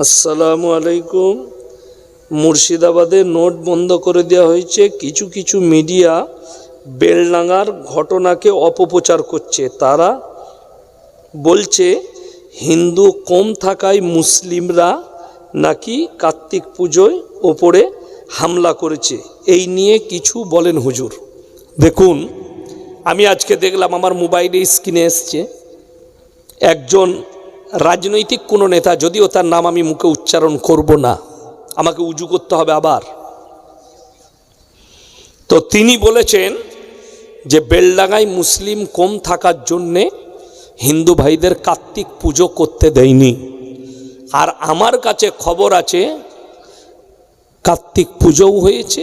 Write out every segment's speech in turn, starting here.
আসসালামু আলাইকুম। মুর্শিদাবাদে নোট বন্ধ করে দেওয়া হয়েছে। কিছু কিছু মিডিয়া বেলডাঙ্গার ঘটনাকে অপপ্রচার করছে। তারা বলছে, হিন্দু কম থাকায় মুসলিমরা নাকি কার্তিক পুজোয় ওপরে হামলা করেছে। এই নিয়ে কিছু বলেন হুজুর। দেখুন, আমি আজকে দেখলাম আমার মোবাইলে স্ক্রিনে এসছে। একজন রাজনৈতিক কোনো নেতা যদিও তার নাম আমি মুখে উচ্চারণ করব না, আমাকে উজু করতে হবে আবার। তো তিনি বলেছেন যে বেলডাঙ্গায় মুসলিম কম থাকার জন্যে হিন্দু ভাইদের কার্তিক পুজো করতে দেয়নি। আর আমার কাছে খবর আছে, কার্তিক পুজোও হয়েছে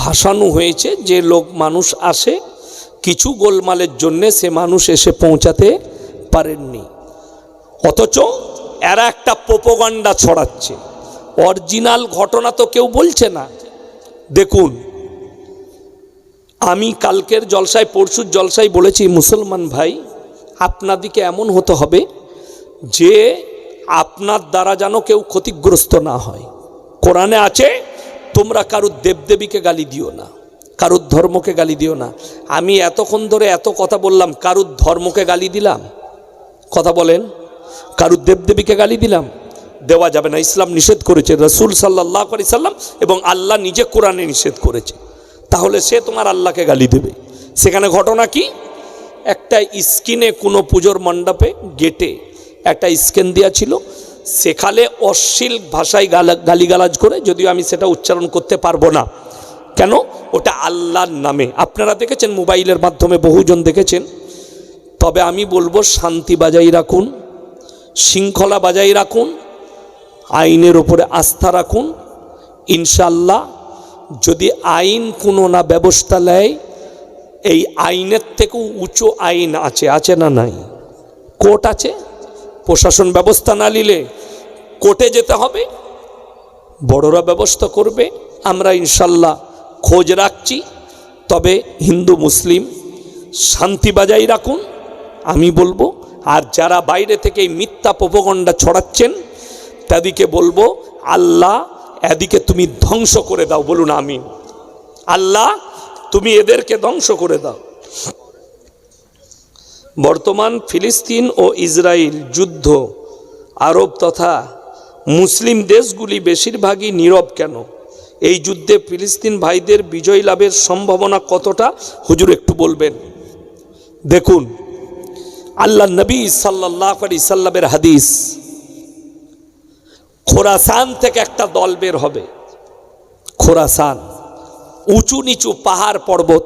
ভাসানো হয়েছে, যে লোক মানুষ আসে, কিছু গোলমালের জন্যে সে মানুষ এসে পৌঁছাতে পারেননি। অথচ এরা একটা পোপোগান্ডা ছড়াচ্ছে। অরিজিনাল ঘটনা তো কেউ বলছে না। দেখুন, আমি কালকের জলসায়, পরশুর জলসায় বলেছি, মুসলমান ভাই, আপনাদিকে এমন হতে হবে যে আপনার দ্বারা যেন কেউ ক্ষতিগ্রস্ত না হয়। কোরআনে আছে, তোমরা কারুর দেবদেবীকে গালি দিও না কারুর ধর্মকে গালি দিও না। আমি এতক্ষণ ধরে এত কথা বললাম কারুর ধর্মকে গালি দিলাম? কথা বলেন। কারুর দেবদেবীকে গালি দিলাম। দেওয়া যাবে না, ইসলাম নিষেধ করেছে, রসুল সাল্লাহ আলি সাল্লাম এবং আল্লাহ নিজে কোরআনে নিষেধ করেছে। তাহলে সে তোমার আল্লাহকে গালি দেবে। সেখানে ঘটনা কি? একটা স্কিনে কোনো পুজোর মণ্ডপে, গেটে একটা স্ক্যান দেওয়া ছিল। সেখানে অশ্লীল ভাষায় গালা, গালিগালাজ করে, যদিও আমি সেটা উচ্চারণ করতে পারব না। কেন? ওটা আল্লাহর নামে। আপনারা দেখেছেন মোবাইলের মাধ্যমে বহুজন দেখেছেন। তবে আমি বলব শান্তি বাজাই রাখুন। শৃঙ্খলা বাজাই রাখুন, আইনের ওপরে আস্থা রাখুন। ইনশাল্লাহ যদি আইন কোনো না ব্যবস্থা নেয়, এই আইনের থেকেও উঁচু আইন আছে আছে না নাই? কোর্ট আছে? প্রশাসন ব্যবস্থা না নিলে কোর্টে যেতে হবে। বড়রা ব্যবস্থা করবে। আমরা ইনশাল্লাহ খোঁজ রাখছি। তবে হিন্দু, মুসলিম, শান্তি বাজাই রাখুন। আমি বলব আর যারা বাইরে থেকে এই মিথ্যা প্রপগণ্ডা ছড়াচ্ছেন, তাদেরকে বলব, আল্লাহ এদিকে তুমি ধ্বংস করে দাও, বলুন আমি আল্লাহ তুমি এদেরকে ধ্বংস করে দাও। বর্তমান ফিলিস্তিন ও ইসরায়েল যুদ্ধ, আরব তথা মুসলিম দেশগুলি বেশিরভাগই নীরব কেন? এই যুদ্ধে ফিলিস্তিন ভাইদের বিজয় লাভের সম্ভাবনা কতটা? হুজুর একটু বলবেন। দেখুন আল্লাহ নবী সাল্লাহ আলি সাল্লামের হাদিস। খোরাসান থেকে একটা দল বের হবে। খোরাসান, উঁচু নিচু পাহাড় পর্বত।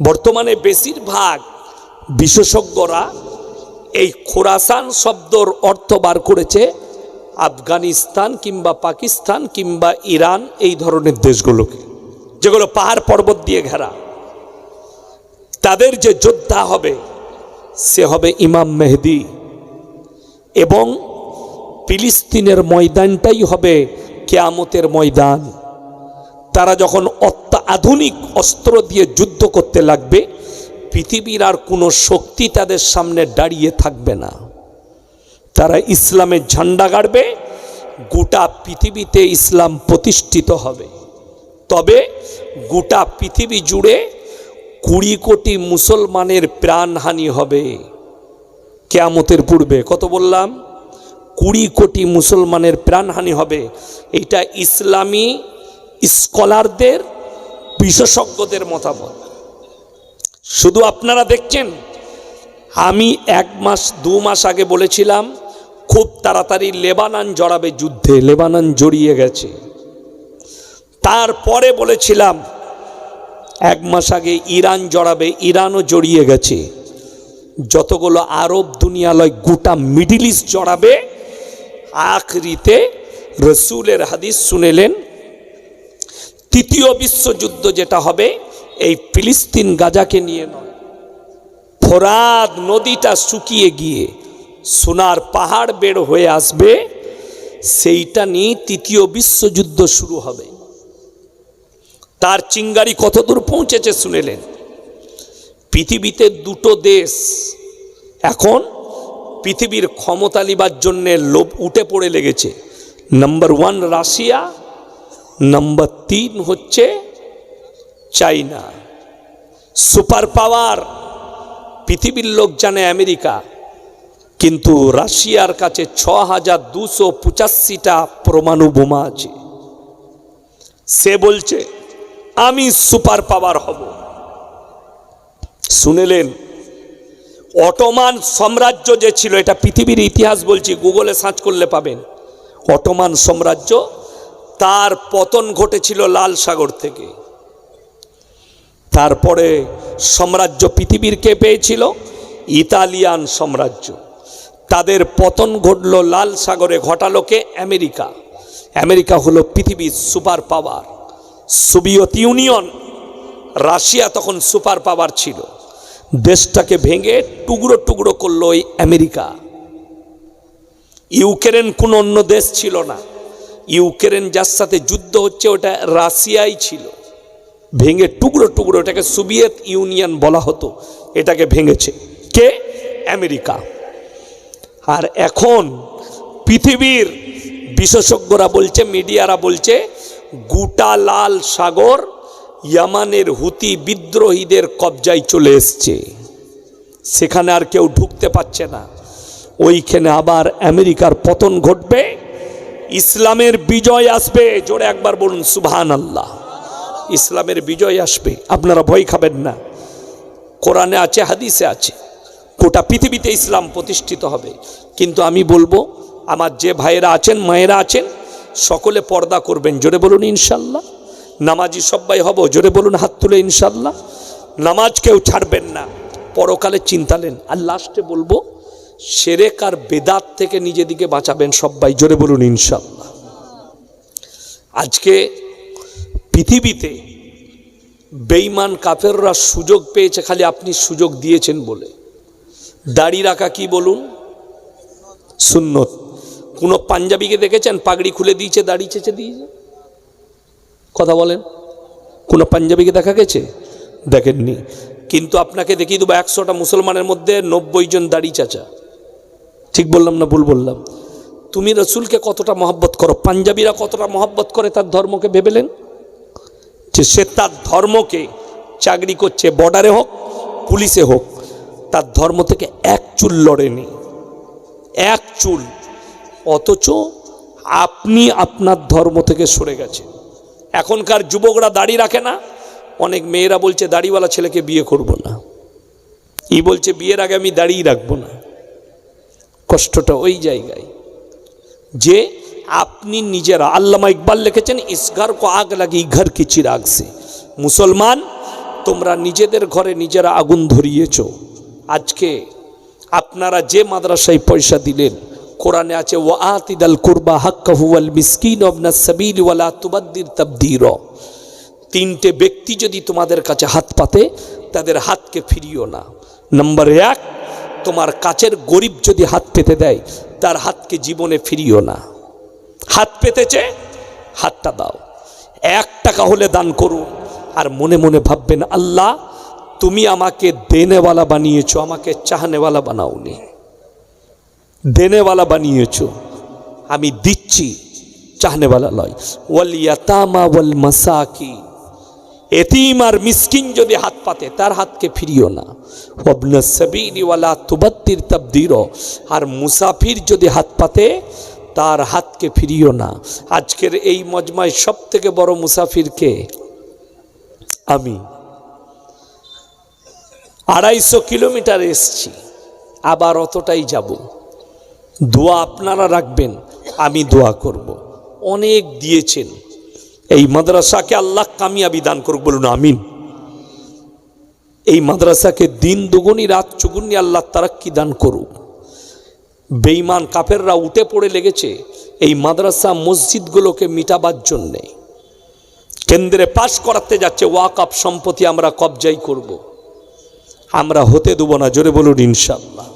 বর্তমানে বেশিরভাগ বিশেষজ্ঞরা এই খোরাসান শব্দর অর্থ বার করেছে আফগানিস্তান কিংবা পাকিস্তান কিংবা ইরান এই ধরনের দেশগুলোকে, যেগুলো পাহাড় পর্বত দিয়ে ঘেরা। তাদের যে যোদ্ধা হবে সে হবে ইমাম মেহেদি। এবং ফিলিস্তিনের ময়দানটাই হবে কেয়ামতের ময়দান। তারা যখন অত্যাধুনিক অস্ত্র দিয়ে যুদ্ধ করতে লাগবে, পৃথিবীর আর কোনো শক্তি তাদের সামনে দাঁড়িয়ে থাকবে না। তারা ইসলামের ঝান্ডা গাড়বে, গোটা পৃথিবীতে ইসলাম প্রতিষ্ঠিত হবে। তবে গোটা পৃথিবী জুড়ে কুড়ি কোটি মুসলমানের প্রাণহানি হবে। কেয়ামতের পূর্বে কত বললাম? কুড়ি কোটি মুসলমানের প্রাণহানি হবে। এটা ইসলামী স্কলারদের, বিশেষজ্ঞদের মতামত। শুধু আপনারা দেখছেন, আমি এক মাস, দু মাস আগে বলেছিলাম, খুব তাড়াতাড়ি লেবানান জড়াবে যুদ্ধে, লেবানান জড়িয়ে গেছে। তারপরে বলেছিলাম এক মাস আগে ইরান জড়াবে, ইরানও জড়িয়ে গেছে। যতগুলো আরব দুনিয়ালয় গোটা মিডিল ইস্ট জড়াবে, আখরিতে রসুলের হাদিস শুনেলেন, তৃতীয় বিশ্বযুদ্ধ যেটা হবে, এই ফিলিস্তিন গাজাকে নিয়ে নয়। ফোরাদ নদীটা শুকিয়ে গিয়ে সোনার পাহাড় বের হয়ে আসবে, সেইটা নিয়ে তৃতীয় বিশ্বযুদ্ধ শুরু হবে। তার চিঙ্গারি কতদূর পৌঁছেছে শুনেলেন। পৃথিবীতে দুটো দেশ। এখন পৃথিবীর ক্ষমতা নিবার জন্যে লোভ উঠে পড়ে লেগেছে। নাম্বার ওয়ান রাশিয়া নাম্বার তিন হচ্ছে চাইনা। সুপার পাওয়ার পৃথিবীর লোক জানে আমেরিকা। কিন্তু রাশিয়ার কাছে ছ হাজার দুশো পঁচাশিটা পরমাণু বোমা আছে। সে বলছে আমি সুপার পাওয়ার হব। শুনেলেন? অটোমান সাম্রাজ্য যে ছিল, এটা পৃথিবীর ইতিহাস বলছি, গুগলে সার্চ করলে পাবেন। অটোমান সাম্রাজ্য, তার পতন ঘটেছিল লাল সাগর থেকে। তারপরে সাম্রাজ্য পৃথিবীর কে পেয়েছিল? ইতালিয়ান সাম্রাজ্য। তাদের পতন ঘটল লাল সাগরে ঘটালোকে আমেরিকা। আমেরিকা হলো পৃথিবীর super power. Soviet Union Russia তখন সুপার পাওয়ার ছিল। দেশটাকে ভেঙে টুকরো টুকরো করল ওই আমেরিকা। ইউক্রেন কোন অন্য দেশ ছিল না। ইউক্রেন যার সাথে যুদ্ধ হচ্ছে ওটা রাশিয়াই ছিল। ভেঙে টুকরো টুকরো এটাকে সোভিয়েত ইউনিয়ন বলা হতো। এটাকে ভেঙেছে। কে? আমেরিকা। আর এখন পৃথিবীর বিশেষজ্ঞরা বলছে, মিডিয়ারা বলছে গোটা লাল সাগর ইয়ামানের হুতি বিদ্রোহীদের কবজায় চলে এসছে। সেখানে আর কেউ ঢুকতে পারছে না। ওইখানে আবার আমেরিকার পতন ঘটবে। ইসলামের বিজয় আসবে। জোরে একবার বলুন সুবহান আল্লাহ ইসলামের বিজয় আসবে। আপনারা ভয় খাবেন না। কোরআনে আছে, হাদিসে আছে। গোটা পৃথিবীতে ইসলাম প্রতিষ্ঠিত হবে। কিন্তু আমি বলব, আমার যে ভাইয়েরা আছেন, মায়েরা আছেন সকলে পর্দা করবেন, জোরে বলুন ইনশাল্লাহ। নামাজি সবাই হব, জোরে বলুন হাত তুলে ইনশাল্লাহ। নামাজ কেউ ছাড়বেন না। পরকালে চিন্তালেন আর লাস্টে বলব, সেরেক আর বেদাত থেকে নিজেদিকে বাঁচাবেন সবাই জোরে বলুন ইনশাল্লাহ। আজকে পৃথিবীতে বেইমান কাফেররা সুযোগ পেয়েছে, খালি আপনি সুযোগ দিয়েছেন বলে। দাড়ি রাখা কি বলুন? সুন্নত। কোনো পাঞ্জাবিকে দেখেছেন? পাগড়ি খুলে দিয়েছে, দাড়ি চেঁচে দিয়েছে। কথা বলেন। কোনো পাঞ্জাবিকে দেখা গেছে? দেখেননি। কিন্তু আপনাকে দেখিয়ে দেবো, একশোটা মুসলমানের মধ্যে নব্বই জন দাড়ি চাচা। ঠিক বললাম না ভুল বললাম? তুমি রসুলকে কতটা মহব্বত করো? পাঞ্জাবিরা কতটা মহব্বত করে তার ধর্মকে ভেবেলেন যে সে তার ধর্মকে চাকরি করছে, বর্ডারে হোক, পুলিশে হোক, তার ধর্ম থেকে এক চুল লড়েনি। এক চুল। অথচ আপনি আপনার ধর্ম থেকে সরে গেছে এখনকার যুবকরা দাড়ি রাখে না। অনেক মেয়েরা বলছে, দাড়িওয়ালা ছেলেকে বিয়ে করব না। ই বলছে, বিয়ের আগে আমি দাড়িই রাখব না। কষ্টটা ওই জায়গায়। যে আপনি নিজেরা, আল্লামা ইকবাল লিখেছেন ইস ঘর কো আগ লাগে, ঘর কি চিরাগ সে। মুসলমান, তোমরা নিজেদের ঘরে নিজেরা আগুন ধরিয়েছ। আজকে আপনারা যে মাদ্রাসায় পয়সা দিলেন কোরআনে আছে ও আতিদাল কুরবা হাক্কাহু মিসকিন অবনা সাবিল ওয়ালা তুবাদ্দির তাবদির। তিনটে ব্যক্তি যদি তোমাদের কাছে হাত পাতে, তাদের হাতকে ফিরিও না। নম্বর এক, তোমার কাছের গরিব যদি হাত পেতে দেয়, তার হাতকে জীবনে ফিরিও না। হাত পেতেছে, হাতটা দাও। এক টাকা হলে দান করুন। আর মনে মনে ভাববেন, আল্লাহ, তুমি আমাকে দেনেওয়ালা বানিয়েছো, আমাকে চাহনেওয়ালা বানাওনি। দেনেওয়ালা বানিয়েছ। আমি দিচ্ছি, চাহনেওয়ালা লয়। ওয়াল ইয়াতামা ওয়াল মাসাকি। এতিম আর মিসকিন যদি হাত পাতে, তার হাতকে ফিরিও না। ওয়াবনা সাবিলিওয়ালা তুবাদ্দির তাবদির। আর মুসাফির যদি হাত পাতে, তার হাতকে ফিরিও না। আজকের এই মজমায় সব থেকে বড় মুসাফিরকে আমি। আড়াইশো কিলোমিটার এসছি, আবার অতটাই যাব। দোয়া আপনারা রাখবেন, আমি দোয়া করব। অনেক দিয়েছেন। এই মাদ্রাসাকে আল্লাহ কামিয়াবি দান করুক বলুন, আমিন। এই মাদ্রাসাকে দিন দুগুনি রাত চুগুনি আল্লাহ তারাক্কি দান করুক। বেইমান কাফেররা উঠে পড়ে লেগেছে এই মাদ্রাসা মসজিদগুলোকে মিটাবার জন্যে। কেন্দ্রে পাশ করাতে যাচ্ছে ওয়াকাপ সম্পত্তি আমরা কবজাই করব। আমরা হতে দেবো না, জোরে বলুন ইনশাল্লাহ